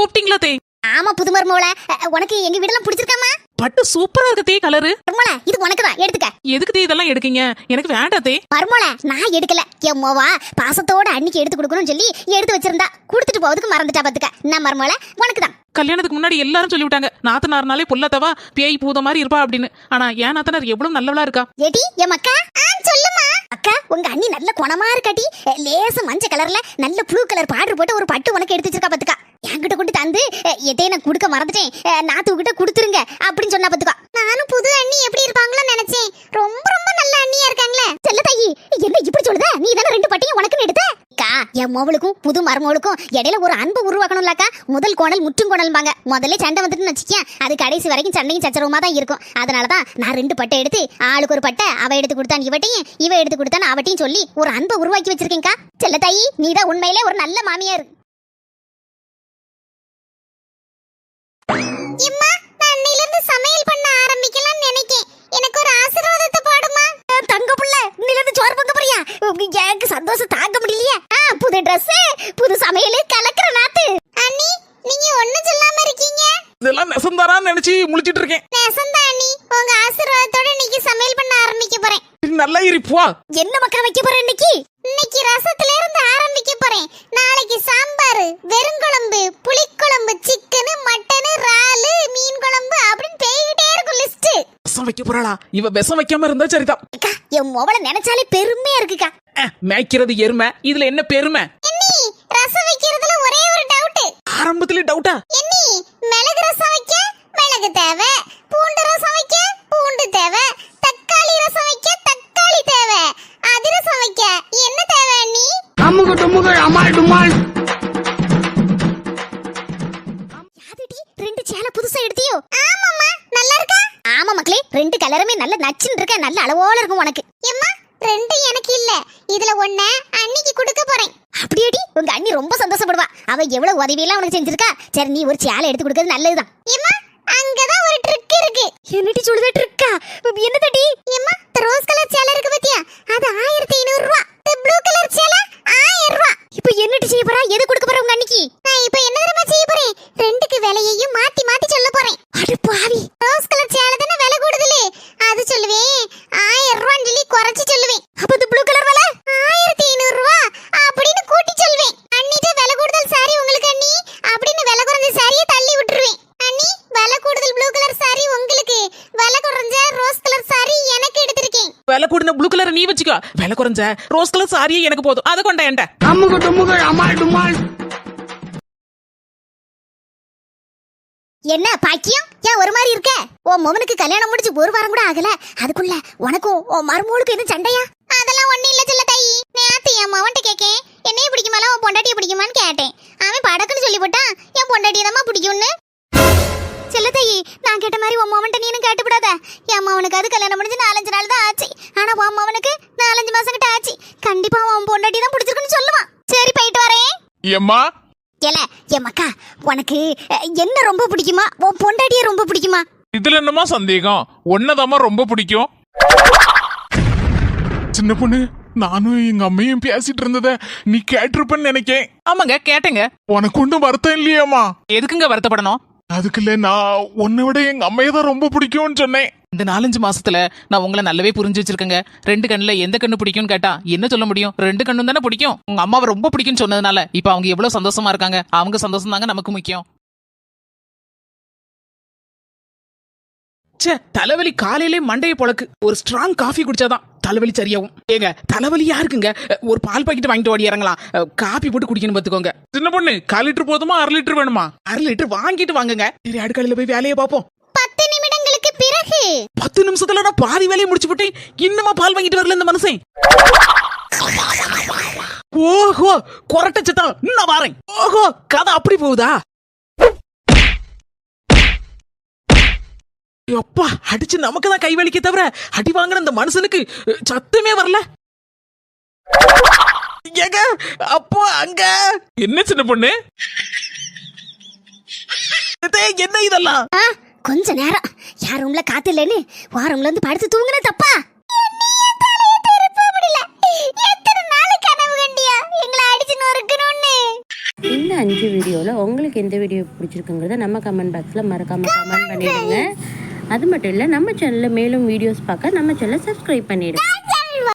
கூப்பிட்டீங்களா தே? ஆமா புது மருமோல உனக்கு எங்க வீடெல்லாம் பிடிச்சிருக்காமா? பட்டு சூப்பரா இருக்கு தே கலரு மருமோல இது உனக்கு தான். எடுத்துக்க. எதுக்கு தே இதெல்லாம் எடுக்கீங்க? எனக்கு வேண்டாம் தே. மருமோல நான் எடுக்கல. என் மோவா பாசத்தோட அன்னைக்கு எடுத்து கொடுக்கணும்னு சொல்லி எடுத்து வச்சிருந்தா. கொடுத்துட்டு போவதுக்கு மறந்துட்டா பாத்துக்க. நான் மருமோல உனக்கு தான். கல்யாணத்துக்கு முன்னாடி எல்லாரும் சொல்லி விட்டாங்க நாத்தனார்னாலே புல்லத்தவா பேய் பூத மாதிரி இருப்பா அப்படின்னு. ஆனா ஏன் நாத்தனார் எவ்வளவு நல்லவளா இருக்கா? ஏடி என் அக்கா சொல்லுமா. அக்கா உங்க அண்ணி நல்ல குணமா இருக்காட்டி லேச மஞ்ச கலர்ல நல்ல ப்ளூ கலர் பார்டர் போட்டு ஒரு பட்டு உனக்கு எடுத்து வச்சிருக்கா தந்து நான் கொடுக்க மறந்துட்டேன். அஹ், நாத்து கொடுத்துருங்க அப்படின்னு சொன்னா பாத்துக்கா. நானும் புது அண்ணி எப்படி இருப்பாங்களோ நினைச்சேன். ரொம்ப ரொம்ப நல்ல அண்ணியா இருக்காங்களே. செல்ல தாயி என்ன இப்படி சொல்லுத? நீ தானே ரெண்டு பட்டையும் உனக்குன்னு எடுத்த? அக்கா என் மோவளுக்கும் புது மருமவளுக்கும் இடையில ஒரு அன்பு உருவாக்கணும்லக்கா. முதல் கோணல் முற்றும் கோணல்பாங்க முதல்ல சண்டை வந்துட்டுன்னு வச்சுக்கேன் அது கடைசி வரைக்கும் சண்டையும் சச்சரவுமா தான் இருக்கும். அதனால தான் நான் ரெண்டு பட்டை எடுத்து ஆளுக்கு ஒரு பட்டை அவ எடுத்து கொடுத்தான் இவட்டையும் இவ எடுத்து கொடுத்தான் அவட்டையும் சொல்லி ஒரு அன்பை உருவாக்கி வச்சிருக்கேன்க்கா. செல்ல தாயி நீ தான் உண்மையிலே ஒரு நல்ல மாமியார். இம்மா நான் அன்னையில இருந்து சமையல் பண்ண ஆரம்பிக்கலாம்னு நினைக்கேன். எனக்கு ஒரு ஆசீர்வாதத்தை போடுமா? தங்க புள்ள இருந்து சோறு போறியா? எனக்கு சந்தோஷம் தாங்க முடியலையே. ஆ, புது Dress புது சமையல் கலக்கிற நாத்து. அண்ணி நீங்க ஒண்ணும் சொல்லாம இருக்கீங்க? இதெல்லாம் நெசந்தாரான்னு நினைச்சு முழிச்சிட்டு இருக்கேன். நெசந்தா அண்ணி உங்க ஆசீர்வாதத்தோட இன்னைக்கு சமையல் பண்ண ஆரம்பிக்க போறேன். நல்லா இருப்பா என்ன மக்கா வைக்க போறேன் இன்னைக்கு? இன்னைக்கு ரசத்துல இருந்து வைக்க போறாளா? இவ விஷம் வைக்காம இருந்தா சரிதான். என் மொபைல நினைச்சாலே பெருமையா இருக்குக்கா. மேய்க்கிறது எருமை. இதுல என்ன பெருமை? ரசம் வைக்கிறதுல ஒரே ஒரு டவுட் ஆரம்பத்திலே டவுட்டா என்னி மிளகு ரசம் வைக்க மிளகு தேவை. பூண்டு ரசம் வைக்க பூண்டு தேவை. தக்காளி ரசம் வைக்க தக்காளி தேவை. அதிரசம் வைக்க என்ன தேவை அண்ணி அமுகு டுமுகு அமால் டுமால். ரெண்டு கலருமே நல்ல நச்சுன்னு இருக்க நல்ல அளவோல இருக்கும் உனக்கு. எம்மா ரெண்டு எனக்கு இல்ல. இதுல ஒண்ண அன்னிக்கு கொடுக்க போறேன். அப்படியேடி? உங்க அண்ணி ரொம்ப சந்தோஷப்படுவா. அவ எவ்வளவு உதவி எல்லாம் உனக்கு செஞ்சிருக்கா? சரி நீ ஒரு சேலை எடுத்து கொடுக்கறது நல்லதுதான். எம்மா அங்கதான் ஒரு ட்ரிக் இருக்கு. என்னடி சொல்லுத ட்ரிக்கா என்ன தடி ரோஸ் கலர் சேலை இருக்கு பாத்தியா? அது ஆயிரத்தி ஐநூறு ரூபா. ப்ளூ கலர் சேலை ஆயிரம் ரூபா. இப்போ என்னடி செய்ய போறா? எது கொடுக்க போற உங்க அன்னிக்கு நான் இப்போ என்ன தெரியுமா செய்ய போறேன் ரெண்டுக்கு விலையையும் மாத்தி மாத்தி சொல்ல போறேன் அடி பாவி ரோஸ் கலர் சேலை தானே விலை கூடுதலே அது சொல்லுவேன் ஆயிரம் ரூபான்னு சொல்லி குறைச்சு சொல்லுவேன் அப்ப இந்த ப்ளூ கலர் விலை ஆயிரத்தி ஐநூறு ரூபா அப்படின்னு கூட்டி சொல்லுவேன் அண்ணிட்டு விலை கூடுதல் சாரி உங்களுக்கு அண்ணி அப்படின்னு விலை குறைஞ்ச சாரியை தள்ளி விட்டுருவேன் அண்ணி விலை கூடுதல் ப்ளூ கலர் சாரி உங்களுக்கு விலை குறைஞ்ச ரோஸ் கலர் சாரி எனக்கு எடுத்திருக்கேன் விலை கூடின ப்ளூ கலர் நீ வச்சுக்கோ. விலை குறைஞ்ச ரோஸ் கலர் சாரியே எனக்கு போதும். அதை கொண்டா என்கிட்ட. அமுகு டுமுகு அமால் என்ன பாக்கியம்? ஏன் ஒரு மாதிரி இருக்க? உன் மோமனுக்கு கல்யாணம் முடிச்சு ஒரு வாரம் கூட ஆகல. அதுக்குள்ள உனக்கும் உன் மருமகளுக்கு எதுவும் சண்டையா? அதெல்லாம் ஒண்ணு இல்ல சொல்ல தாயி. நேத்து என் மவன்ட்ட கேக்கேன். என்னைய பிடிக்குமால உன் பொண்டாட்டிய பிடிக்குமான்னு கேட்டேன். அவன் படக்குன்னு சொல்லி போட்டான். என் பொண்டாட்டிய பிடிக்கும்னு? செல்ல தாயி நான் கேட்ட மாதிரி உன் மவன்ட்ட நீனும் கேட்டுவிடாத என் மவனுக்கு அது கல்யாணம் முடிஞ்சு நாலஞ்சு நாள் தான் ஆச்சு. ஆனா உன் மவனுக்கு நாலஞ்சு மாசம் கிட்ட ஆச்சு. கண்டிப்பா உன் பொண்டாட்டி தான் பிடிச்சிருக்குன்னு சொல்லுவான். சரி போயிட்டு வரேன். எம்மா ஏல என் மக்கா உனக்கு என்ன ரொம்ப பிடிக்குமா? உன் பொண்டாட்டிய ரொம்ப பிடிக்குமா? இதுல என்னமா சந்தேகம்? ஒன்னதாம்மா ரொம்ப பிடிக்கும். சின்ன பொண்ணு நானும் எங்க அம்மையும் பேசிட்டு இருந்தத நீ கேட்டிருப்பன்னு நினைக்கேன். ஆமாங்க கேட்டேங்க. உனக்கு ஒன்றும் வருத்தம் இல்லையாம்மா. எதுக்குங்க வருத்தப்படணும்? அதுக்குள்ள நான் உன்னை விட எங்க அம்மையை தான் ரொம்ப பிடிக்கும்னு சொன்னேன். இந்த நாலஞ்சு மாசத்துல நான் உங்களை நல்லாவே புரிஞ்சு வச்சிருக்கேங்க. ரெண்டு கண்ணுல எந்த கண்ணு பிடிக்கும்னு கேட்டா என்ன சொல்ல முடியும்? ரெண்டு கண்ணும் தானே பிடிக்கும். உங்க அம்மாவை ரொம்ப பிடிக்கும்னு சொன்னதுனால இப்ப அவங்க எவ்வளவு சந்தோஷமா இருக்காங்க. அவங்க சந்தோஷம் தாங்க நமக்கு முக்கியம். ச்சே தலைவலி காலையிலே மண்டையை பொழக்கு ஒரு ஸ்ட்ராங் காஃபி குடிச்சாதான். தலைவலி சரியாகும். ஏங்க தலைவலி யாருக்குங்க? ஒரு பால் பாக்கெட் வாங்கிட்டு ஓடி இறங்கலாம். காபி போட்டு குடிக்கணும் பாத்துக்கோங்க. சின்ன பொண்ணு கால் லிட்டர் போதுமா அரை லிட்டர் வேணுமா? அரை லிட்டர் வாங்கிட்டு வாங்குங்க. சரி அடுக்கலையில போய் வேலையை பார்ப்போம். பத்து நிமிடங்களுக்கு பிறகு. பத்து நிமிஷத்துல நான் பாதி வேலையை முடிச்சு விட்டேன். இன்னுமா பால் வாங்கிட்டு வரல இந்த மனுஷன். ஓஹோ கொரட்டை சத்தம் நான் வாரேன். ஓஹோ கதை அப்படி போகுதா? எப்பா அடிச்சு நமக்கு தான் கை வலிக்க தவிர அடி வாங்கின இந்த மனுஷனுக்கு சத்தமே வரல. ஏங்க அப்போ அங்க. என்ன சின்ன பொண்ணு? என்ன இதெல்லாம்? கொஞ்ச நேரம். யார் ரூம்ல காத்து இல்லைன்னு வா ரூம்ல இருந்து படுத்து தூங்குன தப்பா? எத்தனை நாள் கனவு கண்டியா? எங்களை அடிச்சு நொறுக்கணும்னு. இந்த அஞ்சு வீடியோவில் உங்களுக்கு எந்த வீடியோ பிடிச்சிருக்குங்கிறத நம்ம கமெண்ட் பாக்ஸில் மறக்காமல் கமெண்ட் பண்ணிடுங்க. அது மட்டும் இல்லை நம்ம சேனலில் மேலும் வீடியோஸ் பார்க்க நம்ம சேனலை சப்ஸ்கிரைப் பண்ணிவிடுங்க